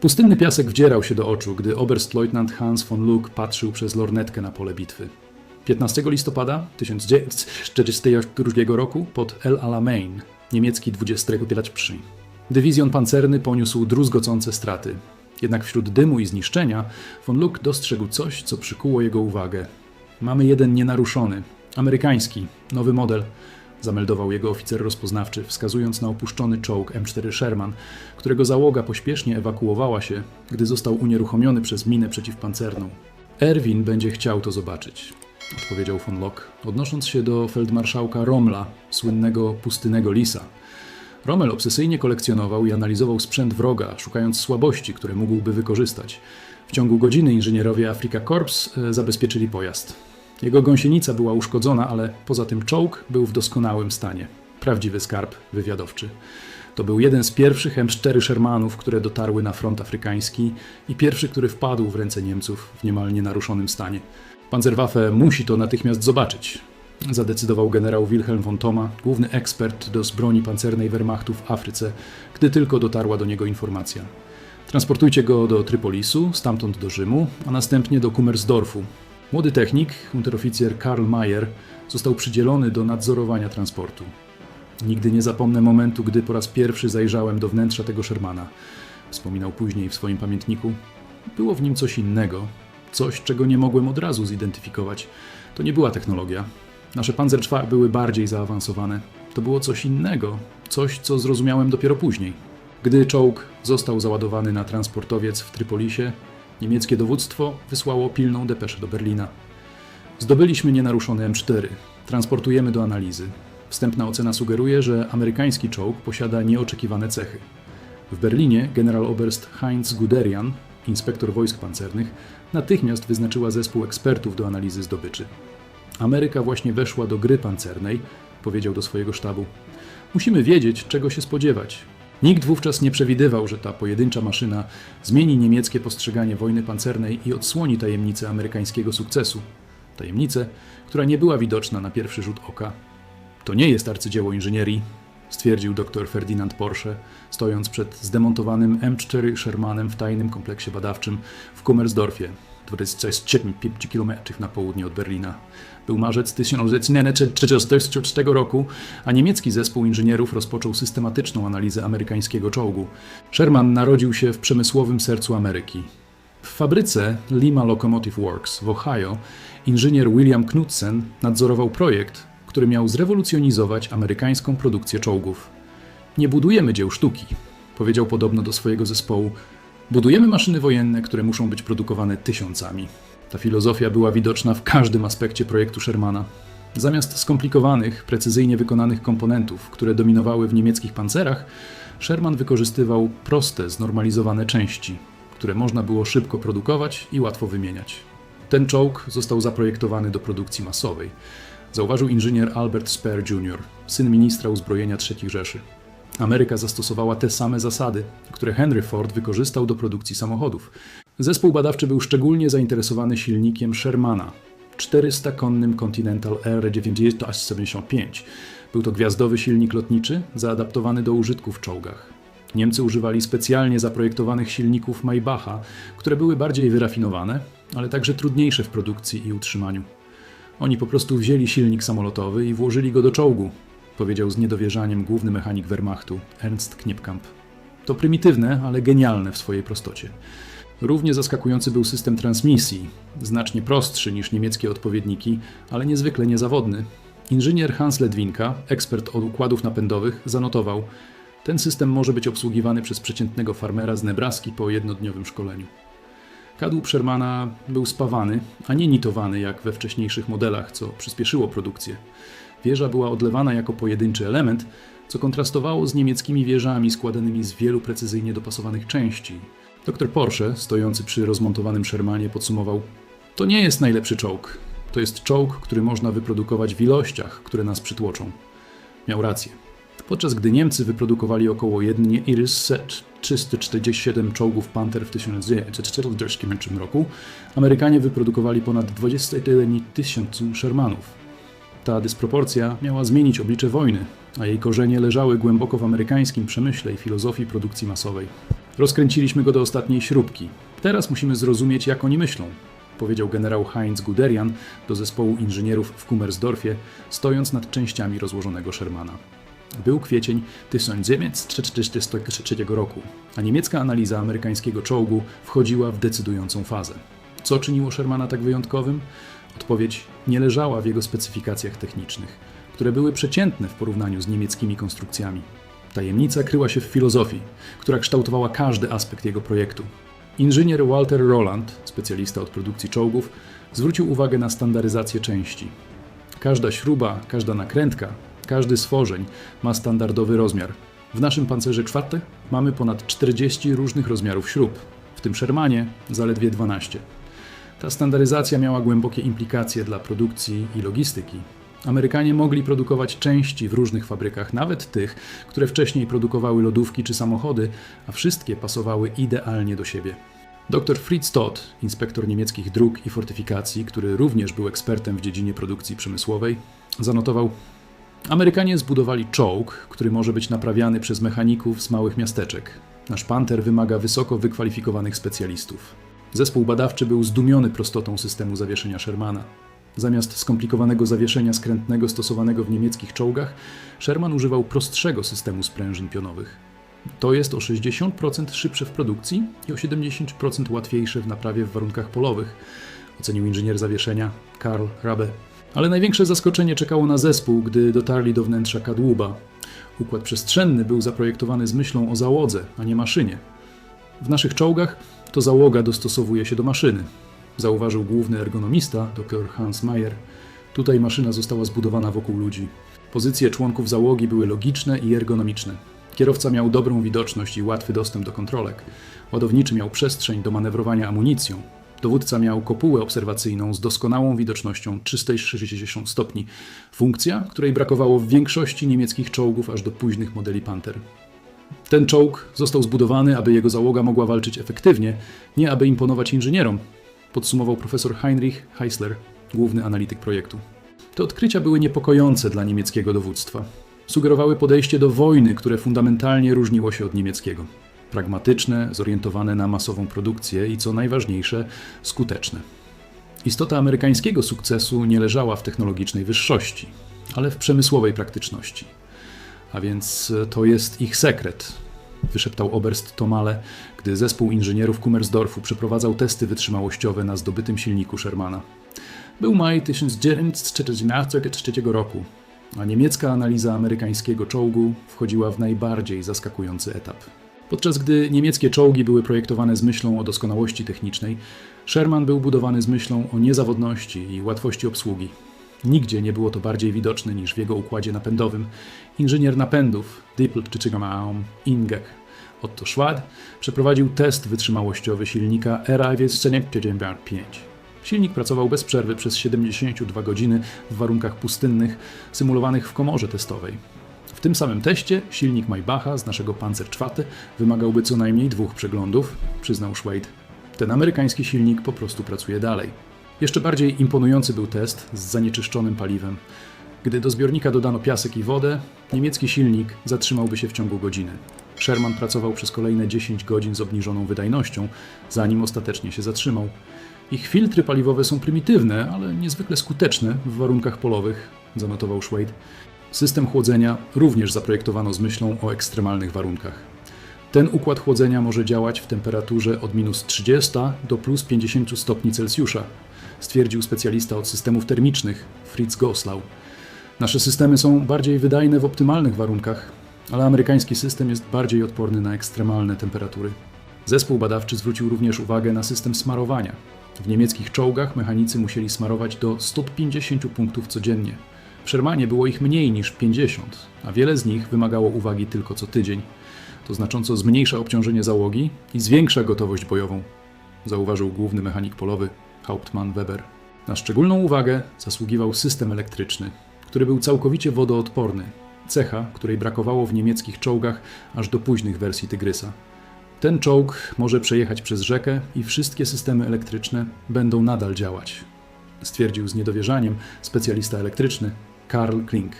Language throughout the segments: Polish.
Pustynny piasek wdzierał się do oczu, gdy Oberstleutnant Hans von Luck patrzył przez lornetkę na pole bitwy. 15 listopada 1942 roku pod El Alamein niemiecki 20 przy. Dywizjon pancerny poniósł druzgocące straty. Jednak wśród dymu i zniszczenia von Luck dostrzegł coś, co przykuło jego uwagę. Mamy jeden nienaruszony, amerykański, nowy model, zameldował jego oficer rozpoznawczy, wskazując na opuszczony czołg M4 Sherman, którego załoga pośpiesznie ewakuowała się, gdy został unieruchomiony przez minę przeciwpancerną. Erwin będzie chciał to zobaczyć, odpowiedział von Lock, odnosząc się do feldmarszałka Romla, słynnego pustynnego lisa. Rommel obsesyjnie kolekcjonował i analizował sprzęt wroga, szukając słabości, które mógłby wykorzystać. W ciągu godziny inżynierowie Afrika Corps e, zabezpieczyli pojazd. Jego gąsienica była uszkodzona, ale poza tym czołg był w doskonałym stanie. Prawdziwy skarb wywiadowczy. To był jeden z pierwszych M4 Shermanów, które dotarły na front afrykański i pierwszy, który wpadł w ręce Niemców w niemal nienaruszonym stanie. Panzerwaffe musi to natychmiast zobaczyć, zadecydował generał Wilhelm von Thoma, główny ekspert do broni pancernej Wehrmachtu w Afryce, gdy tylko dotarła do niego informacja. Transportujcie go do Trypolisu, stamtąd do Rzymu, a następnie do Kummersdorfu. Młody technik, unteroficjer Karl Mayer, został przydzielony do nadzorowania transportu. Nigdy nie zapomnę momentu, gdy po raz pierwszy zajrzałem do wnętrza tego Shermana. Wspominał później w swoim pamiętniku. Było w nim coś innego, coś, czego nie mogłem od razu zidentyfikować. To nie była technologia. Nasze Panzerschwar były bardziej zaawansowane. To było coś innego, coś, co zrozumiałem dopiero później. Gdy czołg został załadowany na transportowiec w Trypolisie, niemieckie dowództwo wysłało pilną depeszę do Berlina. Zdobyliśmy nienaruszony M4. Transportujemy do analizy. Wstępna ocena sugeruje, że amerykański czołg posiada nieoczekiwane cechy. W Berlinie generaloberst Heinz Guderian, inspektor wojsk pancernych, natychmiast wyznaczyła zespół ekspertów do analizy zdobyczy. Ameryka właśnie weszła do gry pancernej, powiedział do swojego sztabu. Musimy wiedzieć, czego się spodziewać. Nikt wówczas nie przewidywał, że ta pojedyncza maszyna zmieni niemieckie postrzeganie wojny pancernej i odsłoni tajemnicę amerykańskiego sukcesu. Tajemnicę, która nie była widoczna na pierwszy rzut oka. To nie jest arcydzieło inżynierii, stwierdził dr Ferdinand Porsche, stojąc przed zdemontowanym M4 Shermanem w tajnym kompleksie badawczym w Kummersdorfie, 27 km na południe od Berlina. Był marzec 1944 roku, a niemiecki zespół inżynierów rozpoczął systematyczną analizę amerykańskiego czołgu. Sherman narodził się w przemysłowym sercu Ameryki. W fabryce Lima Locomotive Works w Ohio inżynier William Knudsen nadzorował projekt, który miał zrewolucjonizować amerykańską produkcję czołgów. Nie budujemy dzieł sztuki, powiedział podobno do swojego zespołu. Budujemy maszyny wojenne, które muszą być produkowane tysiącami. Ta filozofia była widoczna w każdym aspekcie projektu Shermana. Zamiast skomplikowanych, precyzyjnie wykonanych komponentów, które dominowały w niemieckich pancerach, Sherman wykorzystywał proste, znormalizowane części, które można było szybko produkować i łatwo wymieniać. Ten czołg został zaprojektowany do produkcji masowej, zauważył inżynier Albert Speer Jr., syn ministra uzbrojenia III Rzeszy. Ameryka zastosowała te same zasady, które Henry Ford wykorzystał do produkcji samochodów. Zespół badawczy był szczególnie zainteresowany silnikiem Shermana, 400-konnym Continental R975. Był to gwiazdowy silnik lotniczy zaadaptowany do użytku w czołgach. Niemcy używali specjalnie zaprojektowanych silników Maybacha, które były bardziej wyrafinowane, ale także trudniejsze w produkcji i utrzymaniu. Oni po prostu wzięli silnik samolotowy i włożyli go do czołgu, powiedział z niedowierzaniem główny mechanik Wehrmachtu Ernst Knipkamp. To prymitywne, ale genialne w swojej prostocie. Równie zaskakujący był system transmisji, znacznie prostszy niż niemieckie odpowiedniki, ale niezwykle niezawodny. Inżynier Hans Ledwinka, ekspert od układów napędowych, zanotował: Ten system może być obsługiwany przez przeciętnego farmera z Nebraski po jednodniowym szkoleniu. Kadłub Shermana był spawany, a nie nitowany jak we wcześniejszych modelach, co przyspieszyło produkcję. Wieża była odlewana jako pojedynczy element, co kontrastowało z niemieckimi wieżami składanymi z wielu precyzyjnie dopasowanych części. Dr Porsche, stojący przy rozmontowanym Shermanie, podsumował: To nie jest najlepszy czołg. To jest czołg, który można wyprodukować w ilościach, które nas przytłoczą. Miał rację. Podczas gdy Niemcy wyprodukowali około jednie Iris 347 czołgów Panther w 1941 roku, Amerykanie wyprodukowali ponad 21 tysięcy Shermanów. Ta dysproporcja miała zmienić oblicze wojny, a jej korzenie leżały głęboko w amerykańskim przemyśle i filozofii produkcji masowej. Rozkręciliśmy go do ostatniej śrubki. Teraz musimy zrozumieć, jak oni myślą, powiedział generał Heinz Guderian do zespołu inżynierów w Kummersdorfie, stojąc nad częściami rozłożonego Shermana. Był kwiecień 1943 roku, a niemiecka analiza amerykańskiego czołgu wchodziła w decydującą fazę. Co czyniło Shermana tak wyjątkowym? Odpowiedź nie leżała w jego specyfikacjach technicznych, które były przeciętne w porównaniu z niemieckimi konstrukcjami. Tajemnica kryła się w filozofii, która kształtowała każdy aspekt jego projektu. Inżynier Walter Roland, specjalista od produkcji czołgów, zwrócił uwagę na standaryzację części. Każda śruba, każda nakrętka, każdy stworzeń ma standardowy rozmiar. W naszym pancerze czwartym mamy ponad 40 różnych rozmiarów śrub, w tym Shermanie zaledwie 12. Ta standaryzacja miała głębokie implikacje dla produkcji i logistyki. Amerykanie mogli produkować części w różnych fabrykach, nawet tych, które wcześniej produkowały lodówki czy samochody, a wszystkie pasowały idealnie do siebie. Dr Fritz Todt, inspektor niemieckich dróg i fortyfikacji, który również był ekspertem w dziedzinie produkcji przemysłowej, zanotował: Amerykanie zbudowali czołg, który może być naprawiany przez mechaników z małych miasteczek. Nasz Panther wymaga wysoko wykwalifikowanych specjalistów. Zespół badawczy był zdumiony prostotą systemu zawieszenia Shermana. Zamiast skomplikowanego zawieszenia skrętnego stosowanego w niemieckich czołgach, Sherman używał prostszego systemu sprężyn pionowych. To jest o 60% szybsze w produkcji i o 70% łatwiejsze w naprawie w warunkach polowych, ocenił inżynier zawieszenia Karl Rabe. Ale największe zaskoczenie czekało na zespół, gdy dotarli do wnętrza kadłuba. Układ przestrzenny był zaprojektowany z myślą o załodze, a nie maszynie. W naszych czołgach to załoga dostosowuje się do maszyny, zauważył główny ergonomista dr Hans Mayer. Tutaj maszyna została zbudowana wokół ludzi. Pozycje członków załogi były logiczne i ergonomiczne. Kierowca miał dobrą widoczność i łatwy dostęp do kontrolek. Ładowniczy miał przestrzeń do manewrowania amunicją. Dowódca miał kopułę obserwacyjną z doskonałą widocznością 360 stopni. Funkcja, której brakowało w większości niemieckich czołgów aż do późnych modeli Panther. Ten czołg został zbudowany, aby jego załoga mogła walczyć efektywnie, nie aby imponować inżynierom, podsumował profesor Heinrich Heisler, główny analityk projektu. Te odkrycia były niepokojące dla niemieckiego dowództwa. Sugerowały podejście do wojny, które fundamentalnie różniło się od niemieckiego. Pragmatyczne, zorientowane na masową produkcję i co najważniejsze, skuteczne. Istota amerykańskiego sukcesu nie leżała w technologicznej wyższości, ale w przemysłowej praktyczności. A więc to jest ich sekret, wyszeptał oberst Tomale, gdy zespół inżynierów Kummersdorfu przeprowadzał testy wytrzymałościowe na zdobytym silniku Shermana. Był maj 1943 roku, a niemiecka analiza amerykańskiego czołgu wchodziła w najbardziej zaskakujący etap. Podczas gdy niemieckie czołgi były projektowane z myślą o doskonałości technicznej, Sherman był budowany z myślą o niezawodności i łatwości obsługi. Nigdzie nie było to bardziej widoczne niż w jego układzie napędowym. Inżynier napędów, Dippel Ingek Otto Schwad przeprowadził test wytrzymałościowy silnika RAWS 5. Silnik pracował bez przerwy przez 72 godziny w warunkach pustynnych, symulowanych w komorze testowej. W tym samym teście silnik Maybacha z naszego Panzer IV wymagałby co najmniej dwóch przeglądów, przyznał Schwade. Ten amerykański silnik po prostu pracuje dalej. Jeszcze bardziej imponujący był test z zanieczyszczonym paliwem. Gdy do zbiornika dodano piasek i wodę, niemiecki silnik zatrzymałby się w ciągu godziny. Sherman pracował przez kolejne 10 godzin z obniżoną wydajnością, zanim ostatecznie się zatrzymał. Ich filtry paliwowe są prymitywne, ale niezwykle skuteczne w warunkach polowych, zanotował Schwade. System chłodzenia również zaprojektowano z myślą o ekstremalnych warunkach. Ten układ chłodzenia może działać w temperaturze od minus 30 do plus 50 stopni Celsjusza, stwierdził specjalista od systemów termicznych Fritz Goslau. Nasze systemy są bardziej wydajne w optymalnych warunkach, ale amerykański system jest bardziej odporny na ekstremalne temperatury. Zespół badawczy zwrócił również uwagę na system smarowania. W niemieckich czołgach mechanicy musieli smarować do 150 punktów codziennie. W Shermanie było ich mniej niż 50, a wiele z nich wymagało uwagi tylko co tydzień. To znacząco zmniejsza obciążenie załogi i zwiększa gotowość bojową, zauważył główny mechanik polowy Hauptmann Weber. Na szczególną uwagę zasługiwał system elektryczny, który był całkowicie wodoodporny, cecha, której brakowało w niemieckich czołgach aż do późnych wersji Tygrysa. Ten czołg może przejechać przez rzekę i wszystkie systemy elektryczne będą nadal działać, stwierdził z niedowierzaniem specjalista elektryczny Karl Klink.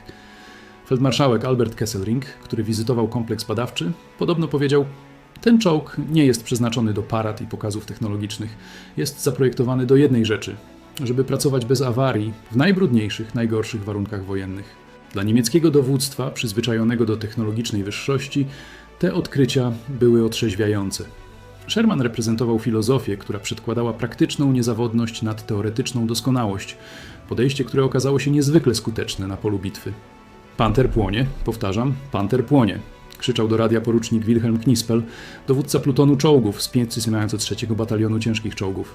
Feldmarszałek Albert Kesselring, który wizytował kompleks badawczy, podobno powiedział: Ten czołg nie jest przeznaczony do parad i pokazów technologicznych. Jest zaprojektowany do jednej rzeczy żeby pracować bez awarii w najbrudniejszych, najgorszych warunkach wojennych. Dla niemieckiego dowództwa, przyzwyczajonego do technologicznej wyższości, te odkrycia były otrzeźwiające. Sherman reprezentował filozofię, która przedkładała praktyczną niezawodność nad teoretyczną doskonałość, podejście, które okazało się niezwykle skuteczne na polu bitwy. Panter płonie, powtarzam, panter płonie, krzyczał do radia porucznik Wilhelm Knispel, dowódca plutonu czołgów z 503 Batalionu Ciężkich Czołgów.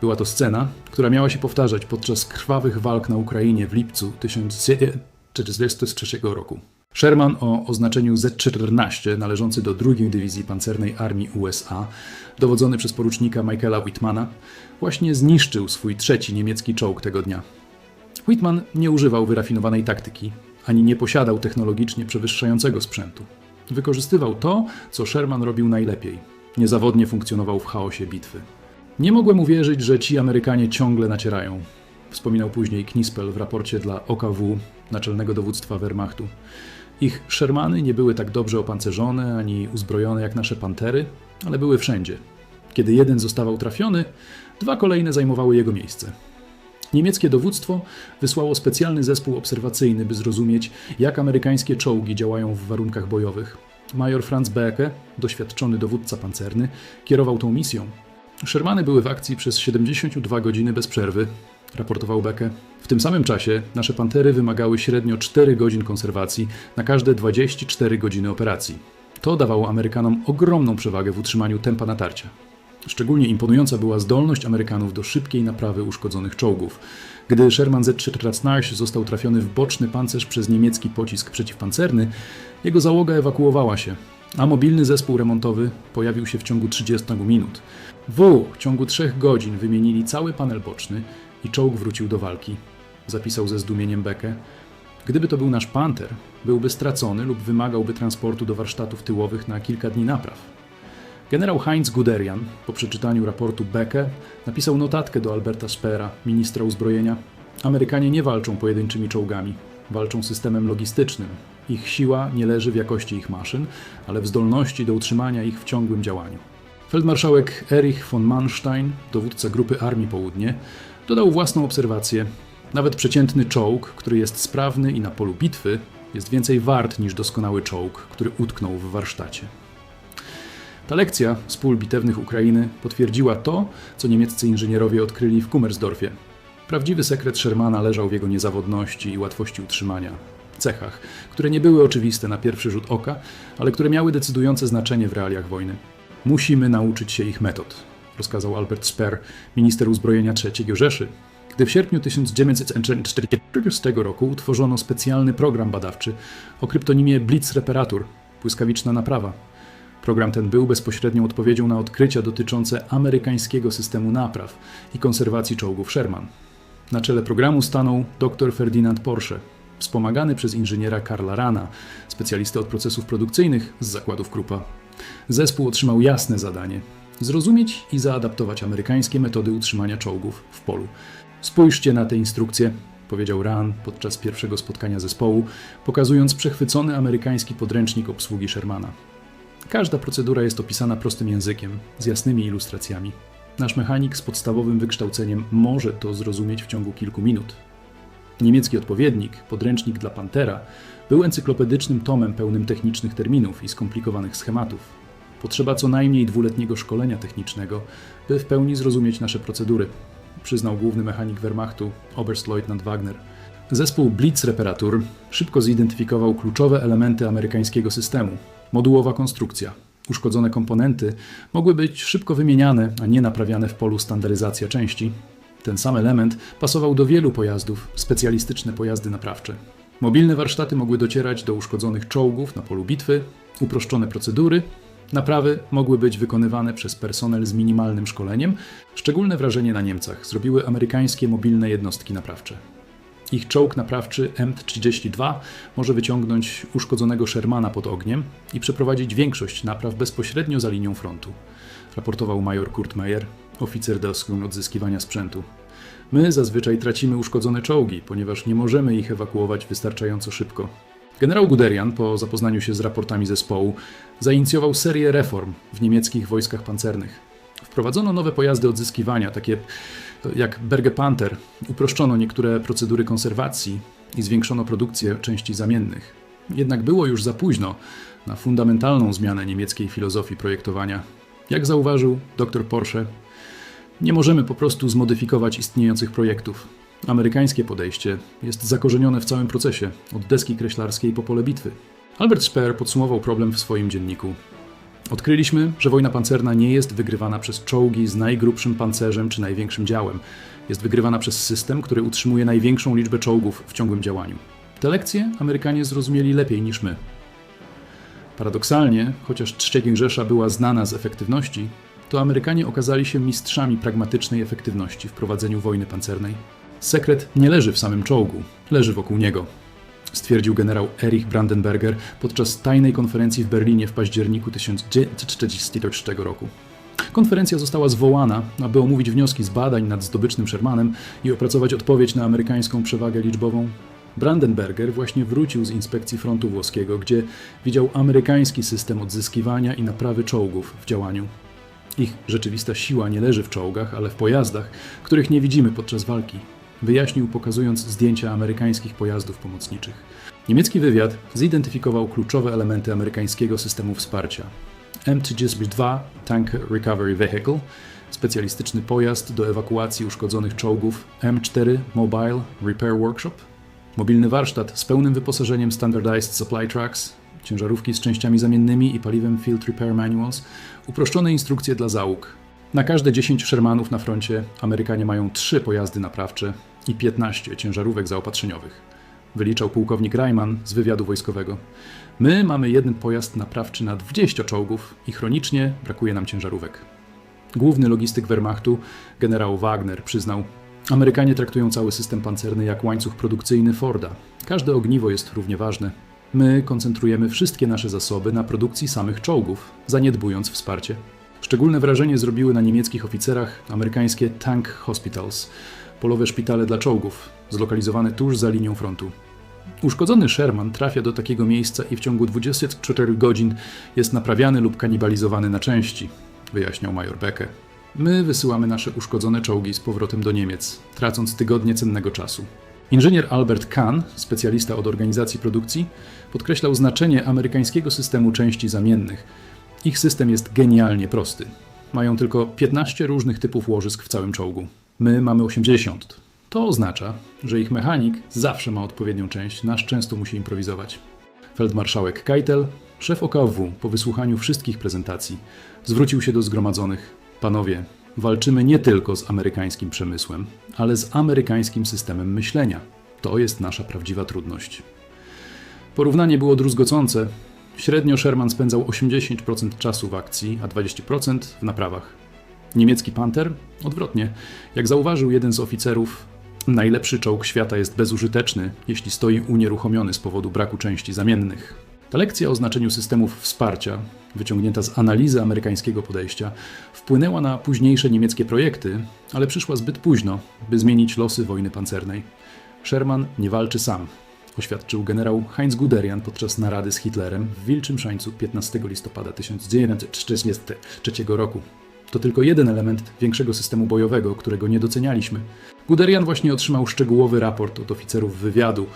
Była to scena, która miała się powtarzać podczas krwawych walk na Ukrainie w lipcu 1943 roku. Sherman o oznaczeniu Z-14, należący do drugiej dywizji pancernej armii USA, dowodzony przez porucznika Michaela Whitmana, właśnie zniszczył swój trzeci niemiecki czołg tego dnia. Whitman nie używał wyrafinowanej taktyki, ani nie posiadał technologicznie przewyższającego sprzętu. Wykorzystywał to, co Sherman robił najlepiej. Niezawodnie funkcjonował w chaosie bitwy. Nie mogłem uwierzyć, że ci Amerykanie ciągle nacierają. Wspominał później Knispel w raporcie dla OKW, naczelnego dowództwa Wehrmachtu. Ich Shermany nie były tak dobrze opancerzone ani uzbrojone jak nasze pantery, ale były wszędzie. Kiedy jeden zostawał trafiony, dwa kolejne zajmowały jego miejsce. Niemieckie dowództwo wysłało specjalny zespół obserwacyjny, by zrozumieć, jak amerykańskie czołgi działają w warunkach bojowych. Major Franz Beke, doświadczony dowódca pancerny, kierował tą misją Shermany były w akcji przez 72 godziny bez przerwy, raportował Beke. W tym samym czasie nasze pantery wymagały średnio 4 godzin konserwacji na każde 24 godziny operacji. To dawało Amerykanom ogromną przewagę w utrzymaniu tempa natarcia. Szczególnie imponująca była zdolność Amerykanów do szybkiej naprawy uszkodzonych czołgów. Gdy Sherman Z-14 został trafiony w boczny pancerz przez niemiecki pocisk przeciwpancerny, jego załoga ewakuowała się, a mobilny zespół remontowy pojawił się w ciągu 30 minut. W ciągu trzech godzin wymienili cały panel boczny i czołg wrócił do walki, zapisał ze zdumieniem Bekę. Gdyby to był nasz Panther, byłby stracony lub wymagałby transportu do warsztatów tyłowych na kilka dni napraw. Generał Heinz Guderian, po przeczytaniu raportu Becke, napisał notatkę do Alberta Spera, ministra uzbrojenia. Amerykanie nie walczą pojedynczymi czołgami, walczą systemem logistycznym. Ich siła nie leży w jakości ich maszyn, ale w zdolności do utrzymania ich w ciągłym działaniu. Feldmarszałek Erich von Manstein, dowódca grupy Armii Południe, dodał własną obserwację. Nawet przeciętny czołg, który jest sprawny i na polu bitwy, jest więcej wart niż doskonały czołg, który utknął w warsztacie. Ta lekcja z pól bitewnych Ukrainy potwierdziła to, co niemieccy inżynierowie odkryli w Kummersdorfie. Prawdziwy sekret Shermana leżał w jego niezawodności i łatwości utrzymania, cechach, które nie były oczywiste na pierwszy rzut oka, ale które miały decydujące znaczenie w realiach wojny. Musimy nauczyć się ich metod, rozkazał Albert Speer, minister uzbrojenia III Rzeszy, gdy w sierpniu 1940 roku utworzono specjalny program badawczy o kryptonimie Blitz Reparatur błyskawiczna naprawa. Program ten był bezpośrednią odpowiedzią na odkrycia dotyczące amerykańskiego systemu napraw i konserwacji czołgów Sherman. Na czele programu stanął dr Ferdinand Porsche, wspomagany przez inżyniera Karla Rana, specjalistę od procesów produkcyjnych z zakładów Krupa. Zespół otrzymał jasne zadanie: zrozumieć i zaadaptować amerykańskie metody utrzymania czołgów w polu. Spójrzcie na te instrukcje, powiedział Ran podczas pierwszego spotkania zespołu, pokazując przechwycony amerykański podręcznik obsługi Shermana. Każda procedura jest opisana prostym językiem, z jasnymi ilustracjami. Nasz mechanik z podstawowym wykształceniem może to zrozumieć w ciągu kilku minut. Niemiecki odpowiednik, podręcznik dla Pantera, był encyklopedycznym tomem pełnym technicznych terminów i skomplikowanych schematów. Potrzeba co najmniej dwuletniego szkolenia technicznego, by w pełni zrozumieć nasze procedury, przyznał główny mechanik Wehrmachtu Oberstleutnant Wagner. Zespół Blitz Reparatur szybko zidentyfikował kluczowe elementy amerykańskiego systemu. Modułowa konstrukcja. Uszkodzone komponenty mogły być szybko wymieniane, a nie naprawiane w polu standaryzacja części. Ten sam element pasował do wielu pojazdów, specjalistyczne pojazdy naprawcze. Mobilne warsztaty mogły docierać do uszkodzonych czołgów na polu bitwy, uproszczone procedury, naprawy mogły być wykonywane przez personel z minimalnym szkoleniem. Szczególne wrażenie na Niemcach zrobiły amerykańskie mobilne jednostki naprawcze. Ich czołg naprawczy M32 może wyciągnąć uszkodzonego Shermana pod ogniem i przeprowadzić większość napraw bezpośrednio za linią frontu, raportował major Kurt Meyer, oficer do odzyskiwania sprzętu. My zazwyczaj tracimy uszkodzone czołgi, ponieważ nie możemy ich ewakuować wystarczająco szybko. Generał Guderian, po zapoznaniu się z raportami zespołu, zainicjował serię reform w niemieckich wojskach pancernych. Wprowadzono nowe pojazdy odzyskiwania, takie jak Berge Panther, uproszczono niektóre procedury konserwacji i zwiększono produkcję części zamiennych. Jednak było już za późno na fundamentalną zmianę niemieckiej filozofii projektowania. Jak zauważył dr Porsche, nie możemy po prostu zmodyfikować istniejących projektów. Amerykańskie podejście jest zakorzenione w całym procesie, od deski kreślarskiej po pole bitwy. Albert Speer podsumował problem w swoim dzienniku. Odkryliśmy, że wojna pancerna nie jest wygrywana przez czołgi z najgrubszym pancerzem czy największym działem. Jest wygrywana przez system, który utrzymuje największą liczbę czołgów w ciągłym działaniu. Te lekcje Amerykanie zrozumieli lepiej niż my. Paradoksalnie, chociaż Trzeciej Rzesza była znana z efektywności, to Amerykanie okazali się mistrzami pragmatycznej efektywności w prowadzeniu wojny pancernej. Sekret nie leży w samym czołgu, leży wokół niego, stwierdził generał Erich Brandenberger podczas tajnej konferencji w Berlinie w październiku 1943 roku. Konferencja została zwołana, aby omówić wnioski z badań nad zdobycznym Shermanem i opracować odpowiedź na amerykańską przewagę liczbową. Brandenberger właśnie wrócił z inspekcji frontu włoskiego, gdzie widział amerykański system odzyskiwania i naprawy czołgów w działaniu. Ich rzeczywista siła nie leży w czołgach, ale w pojazdach, których nie widzimy podczas walki wyjaśnił pokazując zdjęcia amerykańskich pojazdów pomocniczych. Niemiecki wywiad zidentyfikował kluczowe elementy amerykańskiego systemu wsparcia. M32 Tank Recovery Vehicle, specjalistyczny pojazd do ewakuacji uszkodzonych czołgów M4 Mobile Repair Workshop, mobilny warsztat z pełnym wyposażeniem Standardized Supply Trucks, ciężarówki z częściami zamiennymi i paliwem Field Repair Manuals, uproszczone instrukcje dla załóg. Na każde 10 Shermanów na froncie Amerykanie mają 3 pojazdy naprawcze i 15 ciężarówek zaopatrzeniowych. Wyliczał pułkownik Reimann z wywiadu wojskowego. My mamy jeden pojazd naprawczy na 20 czołgów i chronicznie brakuje nam ciężarówek. Główny logistyk Wehrmachtu, generał Wagner, przyznał: Amerykanie traktują cały system pancerny jak łańcuch produkcyjny Forda. Każde ogniwo jest równie ważne. My koncentrujemy wszystkie nasze zasoby na produkcji samych czołgów, zaniedbując wsparcie. Szczególne wrażenie zrobiły na niemieckich oficerach amerykańskie Tank Hospitals, polowe szpitale dla czołgów, zlokalizowane tuż za linią frontu. Uszkodzony Sherman trafia do takiego miejsca i w ciągu 24 godzin jest naprawiany lub kanibalizowany na części, wyjaśniał major Becke. My wysyłamy nasze uszkodzone czołgi z powrotem do Niemiec, tracąc tygodnie cennego czasu. Inżynier Albert Kahn, specjalista od organizacji produkcji, podkreślał znaczenie amerykańskiego systemu części zamiennych. Ich system jest genialnie prosty. Mają tylko 15 różnych typów łożysk w całym czołgu. My mamy 80. To oznacza, że ich mechanik zawsze ma odpowiednią część, nasz często musi improwizować. Feldmarszałek Keitel, szef OKW, po wysłuchaniu wszystkich prezentacji, zwrócił się do zgromadzonych. Panowie, walczymy nie tylko z amerykańskim przemysłem, ale z amerykańskim systemem myślenia. To jest nasza prawdziwa trudność. Porównanie było druzgocące. Średnio Sherman spędzał 80% czasu w akcji, a 20% w naprawach. Niemiecki Panther? Odwrotnie. Jak zauważył jeden z oficerów, najlepszy czołg świata jest bezużyteczny, jeśli stoi unieruchomiony z powodu braku części zamiennych. Ta lekcja o znaczeniu systemów wsparcia, wyciągnięta z analizy amerykańskiego podejścia, wpłynęła na późniejsze niemieckie projekty, ale przyszła zbyt późno, by zmienić losy wojny pancernej. Sherman nie walczy sam, oświadczył generał Heinz Guderian podczas narady z Hitlerem w Wilczym Szańcu 15 listopada 1943 roku. To tylko jeden element większego systemu bojowego, którego nie docenialiśmy. Guderian właśnie otrzymał szczegółowy raport od oficerów wywiadu,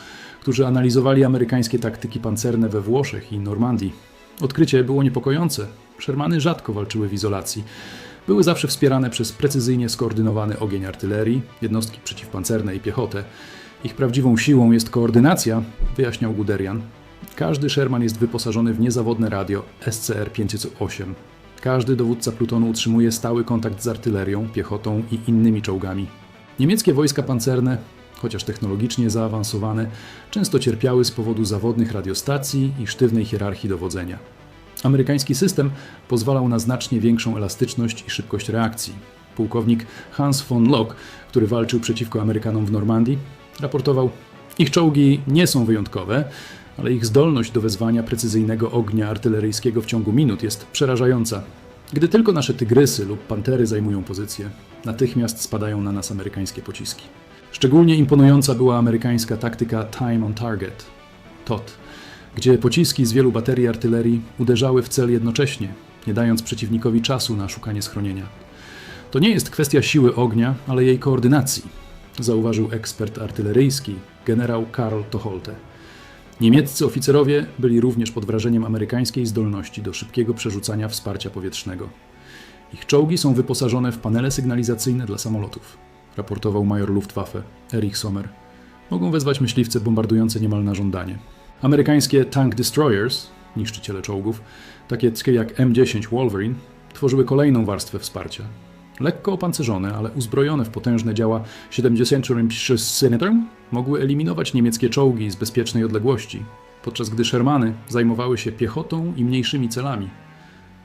którzy analizowali amerykańskie taktyki pancerne we Włoszech i Normandii. Odkrycie było niepokojące. Shermany rzadko walczyły w izolacji. Były zawsze wspierane przez precyzyjnie skoordynowany ogień artylerii, jednostki przeciwpancerne i piechotę. Ich prawdziwą siłą jest koordynacja, wyjaśniał Guderian. Każdy Sherman jest wyposażony w niezawodne radio SCR 508. Każdy dowódca plutonu utrzymuje stały kontakt z artylerią, piechotą i innymi czołgami. Niemieckie wojska pancerne, chociaż technologicznie zaawansowane, często cierpiały z powodu zawodnych radiostacji i sztywnej hierarchii dowodzenia. Amerykański system pozwalał na znacznie większą elastyczność i szybkość reakcji. Pułkownik Hans von Lok, który walczył przeciwko Amerykanom w Normandii, raportował: Ich czołgi nie są wyjątkowe, ale ich zdolność do wezwania precyzyjnego ognia artyleryjskiego w ciągu minut jest przerażająca. Gdy tylko nasze tygrysy lub pantery zajmują pozycję, natychmiast spadają na nas amerykańskie pociski. Szczególnie imponująca była amerykańska taktyka Time on Target TOT. gdzie pociski z wielu baterii artylerii uderzały w cel jednocześnie, nie dając przeciwnikowi czasu na szukanie schronienia. To nie jest kwestia siły ognia, ale jej koordynacji, zauważył ekspert artyleryjski, generał Karl Toholte. Niemieccy oficerowie byli również pod wrażeniem amerykańskiej zdolności do szybkiego przerzucania wsparcia powietrznego. Ich czołgi są wyposażone w panele sygnalizacyjne dla samolotów, raportował major Luftwaffe Erich Sommer. Mogą wezwać myśliwce bombardujące niemal na żądanie. Amerykańskie tank destroyers, niszczyciele czołgów, takie jak M10 Wolverine, tworzyły kolejną warstwę wsparcia. Lekko opancerzone, ale uzbrojone w potężne działa 76 cm, mogły eliminować niemieckie czołgi z bezpiecznej odległości, podczas gdy Shermany zajmowały się piechotą i mniejszymi celami.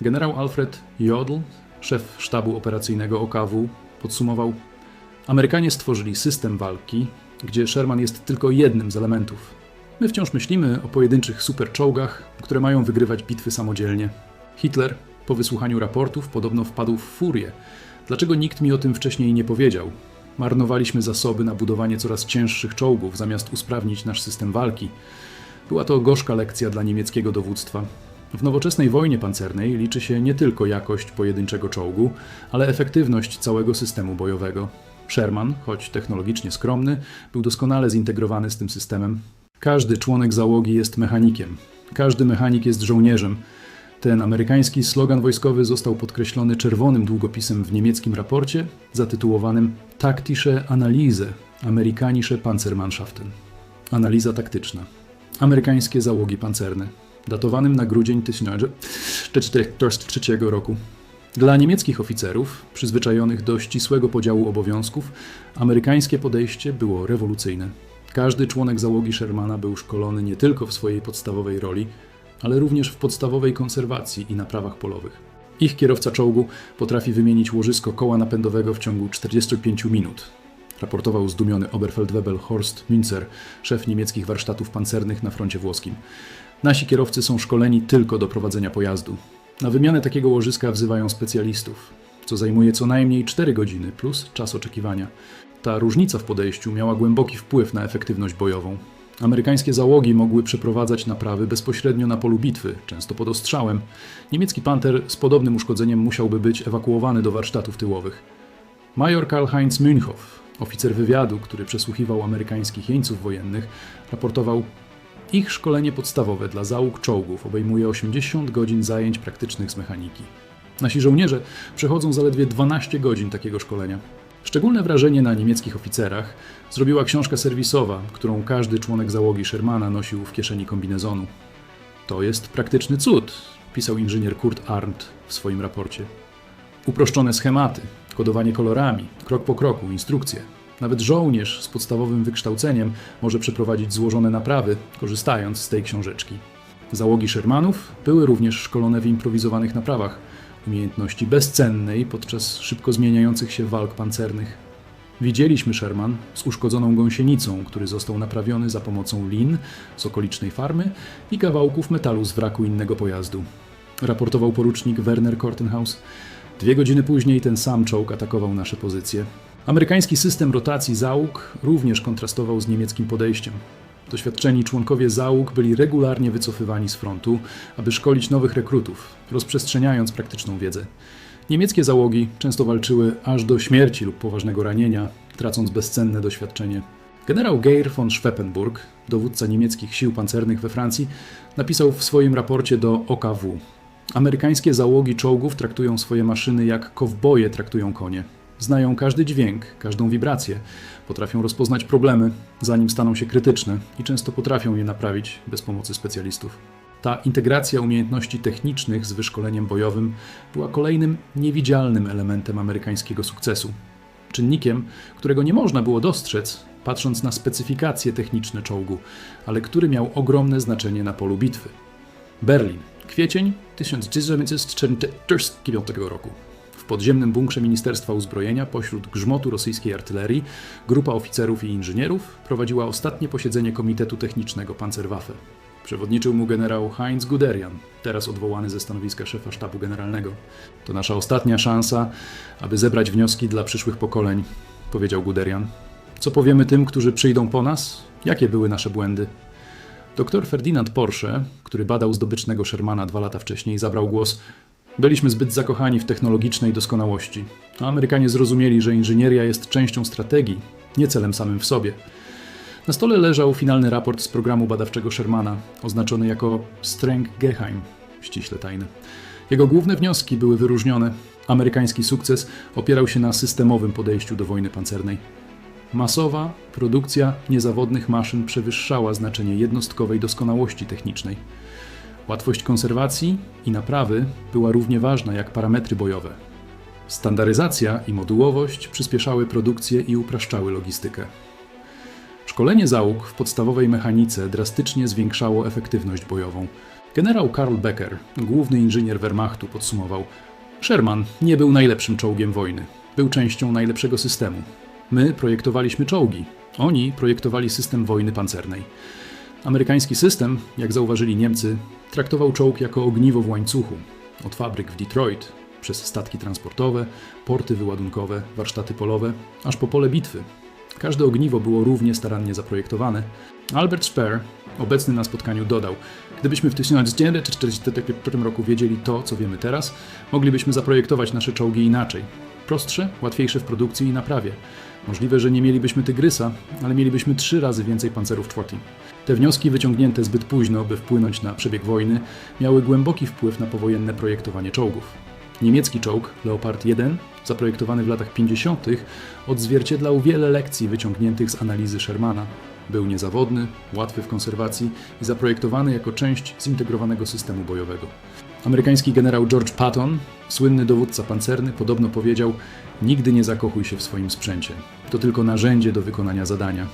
Generał Alfred Jodl, szef sztabu operacyjnego OKW, podsumował: Amerykanie stworzyli system walki, gdzie Sherman jest tylko jednym z elementów. My wciąż myślimy o pojedynczych superczołgach, które mają wygrywać bitwy samodzielnie. Hitler, po wysłuchaniu raportów, podobno wpadł w furię. Dlaczego nikt mi o tym wcześniej nie powiedział? Marnowaliśmy zasoby na budowanie coraz cięższych czołgów, zamiast usprawnić nasz system walki. Była to gorzka lekcja dla niemieckiego dowództwa. W nowoczesnej wojnie pancernej liczy się nie tylko jakość pojedynczego czołgu, ale efektywność całego systemu bojowego. Sherman, choć technologicznie skromny, był doskonale zintegrowany z tym systemem. Każdy członek załogi jest mechanikiem, każdy mechanik jest żołnierzem. Ten amerykański slogan wojskowy został podkreślony czerwonym długopisem w niemieckim raporcie zatytułowanym Taktische Analyse Amerikanische Panzermannschaften. Analiza taktyczna. Amerykańskie załogi pancerne, datowanym na grudzień 1943 roku. Dla niemieckich oficerów, przyzwyczajonych do ścisłego podziału obowiązków, amerykańskie podejście było rewolucyjne. Każdy członek załogi Shermana był szkolony nie tylko w swojej podstawowej roli, ale również w podstawowej konserwacji i naprawach polowych. Ich kierowca czołgu potrafi wymienić łożysko koła napędowego w ciągu 45 minut. Raportował zdumiony Oberfeldwebel Horst Münzer, szef niemieckich warsztatów pancernych na froncie włoskim. Nasi kierowcy są szkoleni tylko do prowadzenia pojazdu. Na wymianę takiego łożyska wzywają specjalistów, co zajmuje co najmniej 4 godziny plus czas oczekiwania. Ta różnica w podejściu miała głęboki wpływ na efektywność bojową. Amerykańskie załogi mogły przeprowadzać naprawy bezpośrednio na polu bitwy, często pod ostrzałem. Niemiecki panter z podobnym uszkodzeniem musiałby być ewakuowany do warsztatów tyłowych. Major Karl-Heinz Münchow, oficer wywiadu, który przesłuchiwał amerykańskich jeńców wojennych, raportował: Ich szkolenie podstawowe dla załóg czołgów obejmuje 80 godzin zajęć praktycznych z mechaniki. Nasi żołnierze przechodzą zaledwie 12 godzin takiego szkolenia. Szczególne wrażenie na niemieckich oficerach zrobiła książka serwisowa, którą każdy członek załogi Shermana nosił w kieszeni kombinezonu. To jest praktyczny cud, pisał inżynier Kurt Arndt w swoim raporcie. Uproszczone schematy, kodowanie kolorami, krok po kroku, instrukcje. Nawet żołnierz z podstawowym wykształceniem może przeprowadzić złożone naprawy, korzystając z tej książeczki. Załogi Shermanów były również szkolone w improwizowanych naprawach, umiejętności bezcennej podczas szybko zmieniających się walk pancernych. Widzieliśmy Sherman z uszkodzoną gąsienicą, który został naprawiony za pomocą lin z okolicznej farmy i kawałków metalu z wraku innego pojazdu. Raportował porucznik Werner Kortenhaus. Dwie godziny później ten sam czołg atakował nasze pozycje. Amerykański system rotacji załóg również kontrastował z niemieckim podejściem. Doświadczeni członkowie załóg byli regularnie wycofywani z frontu, aby szkolić nowych rekrutów, rozprzestrzeniając praktyczną wiedzę. Niemieckie załogi często walczyły aż do śmierci lub poważnego ranienia, tracąc bezcenne doświadczenie. Generał Geir von Schweppenburg, dowódca niemieckich sił pancernych we Francji, napisał w swoim raporcie do OKW: Amerykańskie załogi czołgów traktują swoje maszyny jak kowboje traktują konie. Znają każdy dźwięk, każdą wibrację, potrafią rozpoznać problemy, zanim staną się krytyczne i często potrafią je naprawić bez pomocy specjalistów. Ta integracja umiejętności technicznych z wyszkoleniem bojowym była kolejnym niewidzialnym elementem amerykańskiego sukcesu. Czynnikiem, którego nie można było dostrzec, patrząc na specyfikacje techniczne czołgu, ale który miał ogromne znaczenie na polu bitwy. Berlin, kwiecień 1945 roku. Podziemnym bunkrze Ministerstwa Uzbrojenia, pośród grzmotu rosyjskiej artylerii, grupa oficerów i inżynierów prowadziła ostatnie posiedzenie Komitetu Technicznego Panzerwaffe. Przewodniczył mu generał Heinz Guderian, teraz odwołany ze stanowiska szefa sztabu generalnego. To nasza ostatnia szansa, aby zebrać wnioski dla przyszłych pokoleń, powiedział Guderian. Co powiemy tym, którzy przyjdą po nas? Jakie były nasze błędy? Dr Ferdinand Porsche, który badał zdobycznego Shermana dwa lata wcześniej, zabrał głos. Byliśmy zbyt zakochani w technologicznej doskonałości, a Amerykanie zrozumieli, że inżynieria jest częścią strategii, nie celem samym w sobie. Na stole leżał finalny raport z programu badawczego Shermana, oznaczony jako Streng Geheim, ściśle tajny. Jego główne wnioski były wyróżnione. Amerykański sukces opierał się na systemowym podejściu do wojny pancernej. Masowa produkcja niezawodnych maszyn przewyższała znaczenie jednostkowej doskonałości technicznej. Łatwość konserwacji i naprawy była równie ważna jak parametry bojowe. Standaryzacja i modułowość przyspieszały produkcję i upraszczały logistykę. Szkolenie załóg w podstawowej mechanice drastycznie zwiększało efektywność bojową. Generał Karl Becker, główny inżynier Wehrmachtu, podsumował: Sherman nie był najlepszym czołgiem wojny. Był częścią najlepszego systemu. My projektowaliśmy czołgi, oni projektowali system wojny pancernej. Amerykański system, jak zauważyli Niemcy, traktował czołg jako ogniwo w łańcuchu. Od fabryk w Detroit, przez statki transportowe, porty wyładunkowe, warsztaty polowe, aż po pole bitwy. Każde ogniwo było równie starannie zaprojektowane. Albert Speer, obecny na spotkaniu, dodał: Gdybyśmy w 1944 roku wiedzieli to, co wiemy teraz, moglibyśmy zaprojektować nasze czołgi inaczej. Prostsze, łatwiejsze w produkcji i naprawie. Możliwe, że nie mielibyśmy tygrysa, ale mielibyśmy trzy razy więcej pancerów czwarty. Te wnioski wyciągnięte zbyt późno, by wpłynąć na przebieg wojny, miały głęboki wpływ na powojenne projektowanie czołgów. Niemiecki czołg Leopard 1, zaprojektowany w latach 50., odzwierciedlał wiele lekcji wyciągniętych z analizy Shermana. Był niezawodny, łatwy w konserwacji i zaprojektowany jako część zintegrowanego systemu bojowego. Amerykański generał George Patton, słynny dowódca pancerny, podobno powiedział: Nigdy nie zakochuj się w swoim sprzęcie. To tylko narzędzie do wykonania zadania.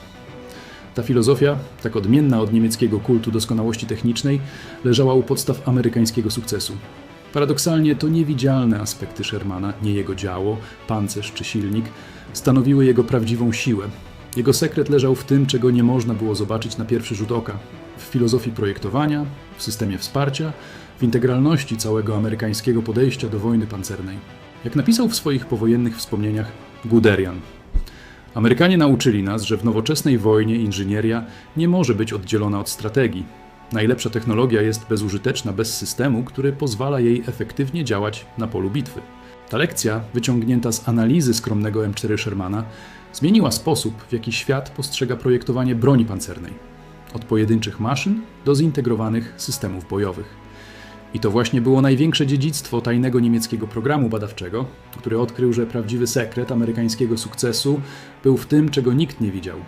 Ta filozofia, tak odmienna od niemieckiego kultu doskonałości technicznej, leżała u podstaw amerykańskiego sukcesu. Paradoksalnie to niewidzialne aspekty Shermana, nie jego działo, pancerz czy silnik, stanowiły jego prawdziwą siłę. Jego sekret leżał w tym, czego nie można było zobaczyć na pierwszy rzut oka w filozofii projektowania, w systemie wsparcia, w integralności całego amerykańskiego podejścia do wojny pancernej. Jak napisał w swoich powojennych wspomnieniach Guderian. Amerykanie nauczyli nas, że w nowoczesnej wojnie inżynieria nie może być oddzielona od strategii. Najlepsza technologia jest bezużyteczna bez systemu, który pozwala jej efektywnie działać na polu bitwy. Ta lekcja, wyciągnięta z analizy skromnego M4 Shermana, zmieniła sposób, w jaki świat postrzega projektowanie broni pancernej. Od pojedynczych maszyn do zintegrowanych systemów bojowych. I to właśnie było największe dziedzictwo tajnego niemieckiego programu badawczego, który odkrył, że prawdziwy sekret amerykańskiego sukcesu był w tym, czego nikt nie widział